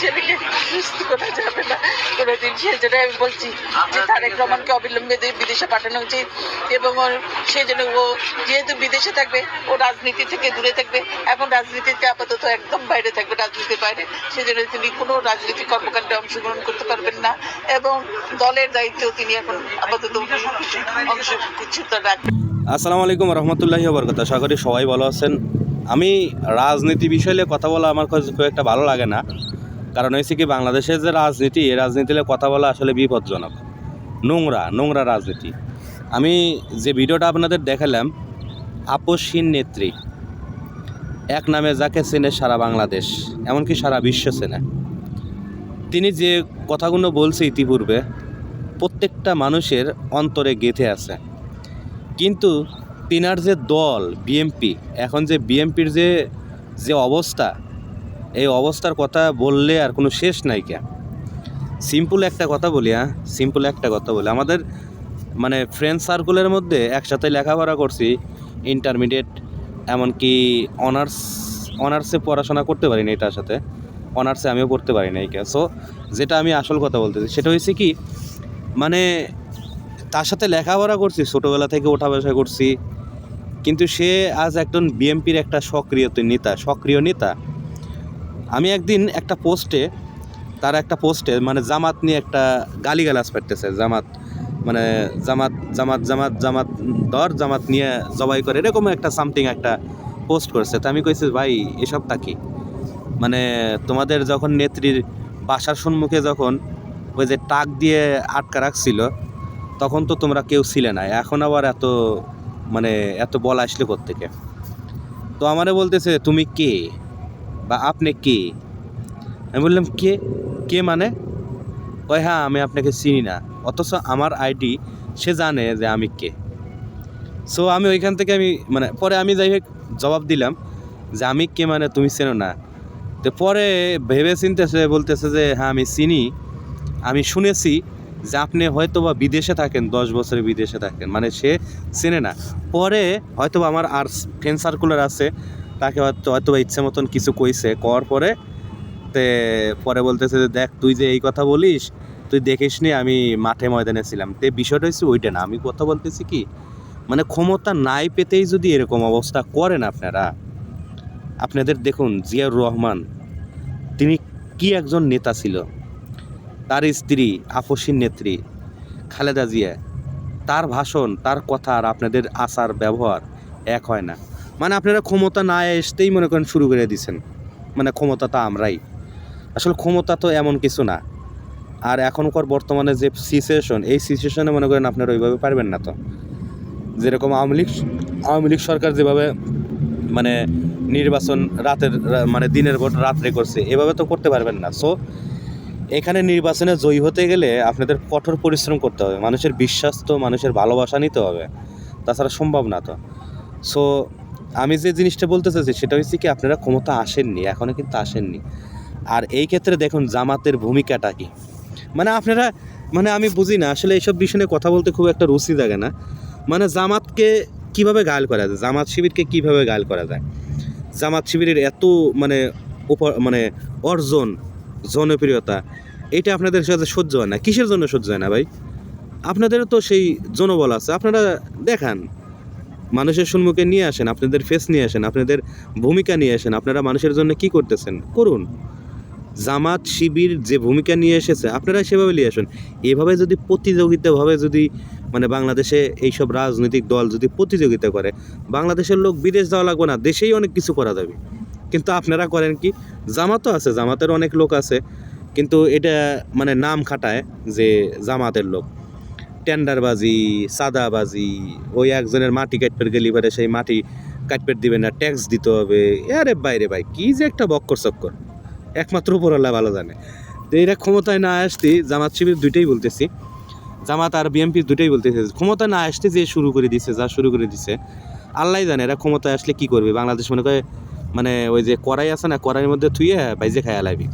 ছেলেকে সুস্থ করা যাবে না। কোনোদিন সেই জন্য আমি বলছি যে তারেক রহমানকে অবিলম্বে বিদেশে পাঠানো উচিত এবং ওর সেই জন্য ও যেহেতু বিদেশে থাকবে, ও রাজনীতি থেকে দূরে থাকবে, এখন রাজনীতিতে আপাতত একদম বাইরে থাকবে, রাজনীতির বাইরে। সেই জন্য তিনি কোনো রাজনৈতিক কর্মকাণ্ডে অংশগ্রহণ করতে পারবেন না এবং দলের দায়িত্বেও তিনি এখন আপাতত অংশ কিছুটা রাখবেন। আসসালামু আলাইকুম রহমতুল্লাহি বরকত আশা করি সবাই ভালো আছেন। আমি রাজনীতি বিষয়ে কথা বলা আমার খুব একটা ভালো লাগে না। কারণ হয়েছে কি, বাংলাদেশের যে রাজনীতি, এই রাজনীতি নিয়ে কথা বলা আসলে বিপজ্জনক। নোংরা নোংরা রাজনীতি। আমি যে ভিডিওটা আপনাদের দেখালাম, আপসহীন নেত্রী, এক নামে যাকে চেনে সারা বাংলাদেশ, এমনকি সারা বিশ্ব চেনে। তিনি যে কথাগুলো বলছে ইতিপূর্বে, প্রত্যেকটা মানুষের অন্তরে গেঁথে আছে। কিন্তু তিনার যে দল, বিএমপি, এখন যে বিএমপির যে যে অবস্থা এই অবস্থার কথা বললে আর কোনো শেষ নাই কে সিম্পল একটা কথা বলি হ্যাঁ? সিম্পল একটা কথা বলি। আমাদের মানে ফ্রেন্ড সার্কুলের মধ্যে একসাথে লেখাপড়া করছি ইন্টারমিডিয়েট এমনকি অনার্স অনার্সে পড়াশোনা করতে পারিনি এটার সাথে। অনার্সে আমিও পড়তে পারি না এইটা সো যেটা আমি আসল কথা বলতেছি, সেটা হয়েছে কি মানে তার সাথে লেখাপড়া করছি, ছোটোবেলা থেকে ওঠা বসা করছি, কিন্তু সে আজ একজন বিএমপির একটা সক্রিয় নেতা সক্রিয় নেতা। আমি একদিন একটা পোস্টে, তার একটা পোস্টে মানে জামাত নিয়ে একটা গালিগালাজ পাঠতেছে জামাত মানে জামাত জামাত জামাত জামাত দর, জামাত নিয়ে জবাই করে, এরকম একটা সামথিং একটা পোস্ট করছে। তো আমি কইছি, ভাই এসবটা কি? মানে তোমাদের যখন নেত্রীর বাসার সম্মুখে যখন ওই যে টাক দিয়ে আটকা রাখছিল, তখন তো তোমরা কেউ ছিলে না। এখন আবার এত মানে এত বল আসলে থেকে তো আমারে বলতেছে, তুমি কে? বা আপনি কে? আমি বললাম, কে? কে মানে? ওই হ্যাঁ আমি আপনাকে চিনি না। অথচ আমার আইডি, সে জানে যে আমি কে। সো আমি ওইখান থেকে আমি মানে পরে আমি যাই হোক, জবাব দিলাম যে আমি কে মানে তুমি চেনো না। তো পরে ভেবে চিনতেছে, বলতেছে যে হ্যাঁ আমি চিনি। আমি শুনেছি যে আপনি হয়তো বা বিদেশে থাকেন, দশ বছরে বিদেশে থাকেন মানে সে চেনে না। পরে হয়তো আমার আর ফ্রেন্ড সার্কুলার আছে তাকে হয়তো হয়তো বা ইচ্ছে মতন কিছু কইছে। কর পরে তে পরে বলতেছে যে, দেখ, তুই যে এই কথা বলিস, তুই দেখিস নি আমি মাঠে ময়দানে ছিলাম। তে বিষয়টা হচ্ছে ওইটা না। আমি কথা বলতেছি কি মানে ক্ষমতা নাই পেতেই যদি এরকম অবস্থা করেন আপনারা, আপনাদের দেখুন, জিয়াউর রহমান, তিনি কি একজন নেতা ছিল? তার স্ত্রী, আপসীন নেত্রী, খালেদা জিয়া, তার ভাষণ, তার কথা আর আপনাদের আচার ব্যবহার এক হয় না। মানে আপনারা ক্ষমতা না আসতেই মনে করেন শুরু করে দিছেন। মানে ক্ষমতা তো আমরাই। আসলে ক্ষমতা তো এমন কিছু না। আর এখনকার বর্তমানে যে সিচুয়েশন এই সিচুয়েশনে মনে করেন আপনারা ওইভাবে পারবেন না তো। যেরকম আওয়ামী লীগ আওয়ামী লীগ সরকার যেভাবে মানে নির্বাচন রাতের মানে দিনের ভোট রাত্রে করছে, এভাবে তো করতে পারবেন না। সো এখানে নির্বাচনে জয়ী হতে গেলে আপনাদের কঠোর পরিশ্রম করতে হবে। মানুষের বিশ্বাস তো, মানুষের ভালোবাসা নিতে হবে। তাছাড়া সম্ভব না তো। সো আমি যে জিনিসটা বলতে চাইছি, সেটা হচ্ছে কি আপনারা ক্ষমতা আসেননি এখনও কিন্তু আসেননি। আর এই ক্ষেত্রে দেখুন, জামাতের ভূমিকাটা কি? মানে আপনারা মানে আমি বুঝি না, আসলে এইসব বিষয়ে কথা বলতে খুব একটা রুচি লাগে না। মানে জামাতকে কীভাবে গাল করা যায়? জামাত শিবিরকে কীভাবে গাল করা যায়? জামাত শিবিরের এত মানে উপ- মানে অর্জন, জনপ্রিয়তা, এটা আপনাদের সাথে সহ্য হয় না। কিসের জন্য সহ্য হয় না ভাই? আপনাদেরও তো সেই জনবল আছে। আপনারা দেখান। মানুষের সম্মুখে নিয়ে আসেন, আপনাদের ফেস নিয়ে আসেন, আপনাদের ভূমিকা নিয়ে আসেন, আপনারা মানুষের জন্য কি করতেছেন? করুন। জামাত শিবির যে ভূমিকা নিয়ে এসেছে, আপনারা সেভাবে নিয়ে আসুন। এভাবে যদি প্রতিযোগিতাভাবে যদি মানে বাংলাদেশে এইসব রাজনৈতিক দল যদি প্রতিযোগিতা করে, বাংলাদেশের লোক বিদেশ যাওয়া লাগবে না, দেশেই অনেক কিছু করা যাবে। কিন্তু আপনারা করেন কি? জামাতও আছে, জামাতের অনেক লোক আছে, কিন্তু এটা মানে নাম খাটায় যে জামাতের লোক। টেন্ডারবাজি সাদাবাজি ওই একজনের মাটি কাটপের গেলি পারে সেই মাটি কাটপের দিবে না ট্যাক্স দিতে হবে। আরে বাইরে ভাই, কি যে একটা বক্কর চক্কর। একমাত্র উপরওয়ালা ভালো জানে। তো এরা ক্ষমতায় না আসতে জামাত শিবির দুইটাই বলতেছি। জামাত আর বিএনপি দুইটাই বলতেছে, ক্ষমতায় না আসতে যে শুরু করে দিছে, যা শুরু করে দিছে আল্লাহ জানে এরা ক্ষমতায় আসলে কি করবে। বাংলাদেশ মনে করে মানে ওই যে কড়াই আছে না, কড়াইয়ের মধ্যে থুয়ে বাইজে খায়া লাগবে